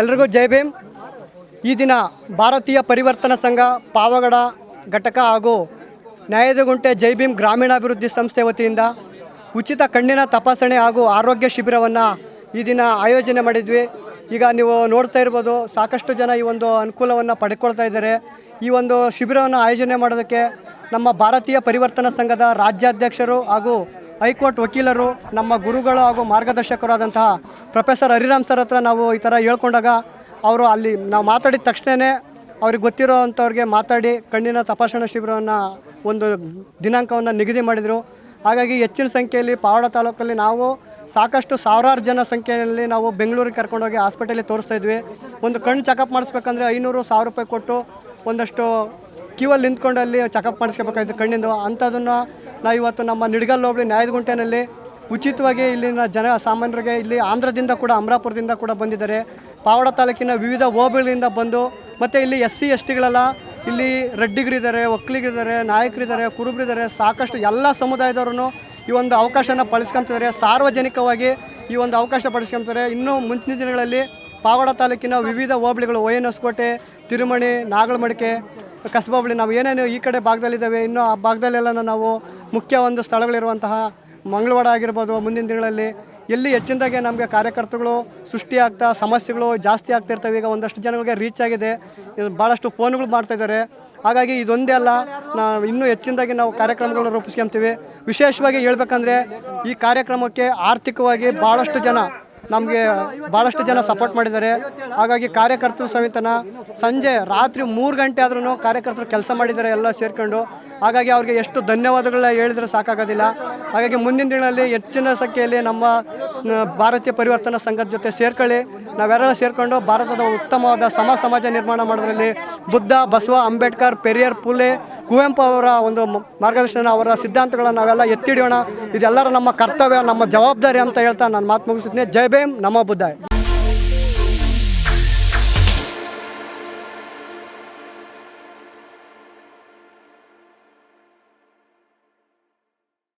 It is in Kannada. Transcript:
ಎಲ್ರಿಗೂ ಜೈ ಭೀಮ್. ಈ ದಿನ ಭಾರತೀಯ ಪರಿವರ್ತನಾ ಸಂಘ, ಪಾವಗಡ ಘಟಕ ಹಾಗೂ ನ್ಯಾಯದಗುಂಟೆ ಜೈ ಭೀಮ್ ಗ್ರಾಮೀಣಾಭಿವೃದ್ಧಿ ಸಂಸ್ಥೆ ವತಿಯಿಂದ ಉಚಿತ ಕಣ್ಣಿನ ತಪಾಸಣೆ ಹಾಗೂ ಆರೋಗ್ಯ ಶಿಬಿರವನ್ನು ಈ ದಿನ ಆಯೋಜನೆ ಮಾಡಿದ್ವಿ. ಈಗ ನೀವು ನೋಡ್ತಾ ಇರ್ಬೋದು, ಸಾಕಷ್ಟು ಜನ ಈ ಒಂದು ಅನುಕೂಲವನ್ನು ಪಡ್ಕೊಳ್ತಾ ಇದ್ದಾರೆ. ಈ ಒಂದು ಶಿಬಿರವನ್ನು ಆಯೋಜನೆ ಮಾಡೋದಕ್ಕೆ ನಮ್ಮ ಭಾರತೀಯ ಪರಿವರ್ತನಾ ಸಂಘದ ರಾಜ್ಯಾಧ್ಯಕ್ಷರು ಹಾಗೂ ಹೈಕೋರ್ಟ್ ವಕೀಲರು, ನಮ್ಮ ಗುರುಗಳು ಹಾಗೂ ಮಾರ್ಗದರ್ಶಕರಾದಂತಹ ಪ್ರೊಫೆಸರ್ ಹರಿರಾಮ್ ಸರ್ ಹತ್ರ ನಾವು ಈ ಥರ ಹೇಳ್ಕೊಂಡಾಗ ಅವರು ಅಲ್ಲಿ ನಾವು ಮಾತಾಡಿದ ತಕ್ಷಣವೇ ಅವ್ರಿಗೆ ಗೊತ್ತಿರೋ ಅಂಥವ್ರಿಗೆ ಮಾತಾಡಿ ಕಣ್ಣಿನ ತಪಾಸಣಾ ಶಿಬಿರವನ್ನು ಒಂದು ದಿನಾಂಕವನ್ನು ನಿಗದಿ ಮಾಡಿದರು. ಹಾಗಾಗಿ ಹೆಚ್ಚಿನ ಸಂಖ್ಯೆಯಲ್ಲಿ ಪಾವಡ ತಾಲೂಕಲ್ಲಿ ನಾವು ಸಾಕಷ್ಟು ಸಾವಿರಾರು ಜನ ಸಂಖ್ಯೆಯಲ್ಲಿ ನಾವು ಬೆಂಗಳೂರಿಗೆ ಕರ್ಕೊಂಡೋಗಿ ಹಾಸ್ಪಿಟಲಿಗೆ ತೋರಿಸ್ತಾ ಇದ್ವಿ. ಒಂದು ಕಣ್ಣು ಚೆಕಪ್ ಮಾಡಿಸ್ಬೇಕಂದ್ರೆ ಐನೂರು ಸಾವಿರ ರೂಪಾಯಿ ಕೊಟ್ಟು ಒಂದಷ್ಟು ಕ್ಯೂವಲ್ಲಿ ನಿಂತ್ಕೊಂಡು ಅಲ್ಲಿ ಚೆಕಪ್ ಮಾಡಿಸ್ಕೋಬೇಕಾಯ್ತು ಕಣ್ಣಿಂದು. ಅಂಥದನ್ನು ನಾವು ಇವತ್ತು ನಮ್ಮ ನಿಡ್ಗಲ್ ಹೋಬಳಿ ನ್ಯಾಯದಗುಂಟೆನಲ್ಲಿ ಉಚಿತವಾಗಿ ಇಲ್ಲಿನ ಜನ ಸಾಮಾನ್ಯರಿಗೆ ಇಲ್ಲಿ ಆಂಧ್ರದಿಂದ ಕೂಡ, ಅಮರಾಪುರದಿಂದ ಕೂಡ ಬಂದಿದ್ದಾರೆ. ಪಾವಡ ತಾಲೂಕಿನ ವಿವಿಧ ಹೋಬಳಿಗಳಿಂದ ಬಂದು, ಮತ್ತು ಇಲ್ಲಿ ಎಸ್ ಸಿ, ಎಸ್ ಟಿಗಳೆಲ್ಲ ಇಲ್ಲಿ ರೆಡ್ಡಿಗರಿದ್ದಾರೆ ಒಕ್ಕಲಿಗರಿದ್ದಾರೆ ನಾಯಕರಿದ್ದಾರೆ, ಕುರುಬರಿದ್ದಾರೆ, ಸಾಕಷ್ಟು ಎಲ್ಲ ಸಮುದಾಯದವ್ರೂ ಈ ಒಂದು ಅವಕಾಶನ ಬಳಸ್ಕೊಂತಿದ್ದಾರೆ ಸಾರ್ವಜನಿಕವಾಗಿ ಈ ಒಂದು ಅವಕಾಶ ಪಡಿಸ್ಕೊಂತಾರೆ ಇನ್ನೂ ಮುಂಚಿನ ದಿನಗಳಲ್ಲಿ ಪಾವಡ ತಾಲೂಕಿನ ವಿವಿಧ ಹೋಬಳಿಗಳು ಒ ಎನ್ ಹೊಸಕೋಟೆ ತಿರುಮಣಿ, ನಾಗಲಮಡಿಕೆ ಕಸಬಾ ಹೋಬಳಿ ನಾವು ಏನೇನು ಈ ಕಡೆ ಭಾಗದಲ್ಲಿದ್ದಾವೆ, ಇನ್ನೂ ಆ ಭಾಗದಲ್ಲೆಲ್ಲ ನಾವು ಮುಖ್ಯ ಒಂದು ಸ್ಥಳಗಳಿರುವಂತಹ ಮಂಗಳವಾಡ ಆಗಿರ್ಬೋದು ಮುಂದಿನ ದಿನಗಳಲ್ಲಿ ಎಲ್ಲಿ ಹೆಚ್ಚಿನದಾಗೆ ನಮಗೆ ಕಾರ್ಯಕರ್ತರುಗಳು ಸೃಷ್ಟಿ ಆಗ್ತಾ, ಸಮಸ್ಯೆಗಳು ಜಾಸ್ತಿ ಆಗ್ತಿರ್ತವೆ ಈಗ ಒಂದಷ್ಟು ಜನಗಳಿಗೆ ರೀಚ್ ಆಗಿದೆ. ಭಾಳಷ್ಟು ಫೋನ್ಗಳು ಮಾಡ್ತಾಯಿದ್ದಾರೆ ಹಾಗಾಗಿ ಇದೊಂದೇ ಅಲ್ಲ, ನಾವು ಇನ್ನೂ ಹೆಚ್ಚಿನದಾಗಿ ನಾವು ಕಾರ್ಯಕ್ರಮಗಳನ್ನು ರೂಪಿಸ್ಕೊಂತೀವಿ. ವಿಶೇಷವಾಗಿ ಹೇಳ್ಬೇಕಂದ್ರೆ ಈ ಕಾರ್ಯಕ್ರಮಕ್ಕೆ ಆರ್ಥಿಕವಾಗಿ ಭಾಳಷ್ಟು ಜನ ನಮಗೆ ಭಾಳಷ್ಟು ಜನ ಸಪೋರ್ಟ್ ಮಾಡಿದ್ದಾರೆ. ಹಾಗಾಗಿ ಕಾರ್ಯಕರ್ತರು ಸಮೇತನ ಸಂಜೆ ರಾತ್ರಿ ಮೂರು ಗಂಟೆ ಆದ್ರೂ ಕಾರ್ಯಕರ್ತರು ಕೆಲಸ ಮಾಡಿದ್ದಾರೆ, ಎಲ್ಲ ಸೇರ್ಕೊಂಡು. ಹಾಗಾಗಿ ಅವ್ರಿಗೆ ಎಷ್ಟು ಧನ್ಯವಾದಗಳನ್ನ ಹೇಳಿದ್ರೆ ಸಾಕಾಗೋದಿಲ್ಲ. ಹಾಗಾಗಿ ಮುಂದಿನ ದಿನಗಳಲ್ಲಿ ಹೆಚ್ಚಿನ ಸಂಖ್ಯೆಯಲ್ಲಿ ನಮ್ಮ ಭಾರತೀಯ ಪರಿವರ್ತನಾ ಸಂಘದ ಜೊತೆ ಸೇರ್ಕೊಳ್ಳಿ. ನಾವೆಲ್ಲ ಸೇರಿಕೊಂಡು ಭಾರತದ ಉತ್ತಮವಾದ ಸಮ ಸಮಾಜ ನಿರ್ಮಾಣ ಮಾಡೋದ್ರಲ್ಲಿ ಬುದ್ಧ, ಬಸವ, ಅಂಬೇಡ್ಕರ್, ಪೆರಿಯರ್, ಪುಲೆ ಕುವೆಂಪು ಅವರ ಒಂದು ಮಾರ್ಗದರ್ಶನ, ಅವರ ಸಿದ್ಧಾಂತಗಳನ್ನು ನಾವೆಲ್ಲ ಎತ್ತಿಡಿಯೋಣ ಇದೆಲ್ಲರ ನಮ್ಮ ಕರ್ತವ್ಯ, ನಮ್ಮ ಜವಾಬ್ದಾರಿ ಅಂತ ಹೇಳ್ತಾ ನಾನು ಮಾತು ಮುಗಿಸಿದ್ದೀನಿ ಜೈ ಭೀಮ್ ನಮ್ಮ ಬುದ್ಧಾಯ್.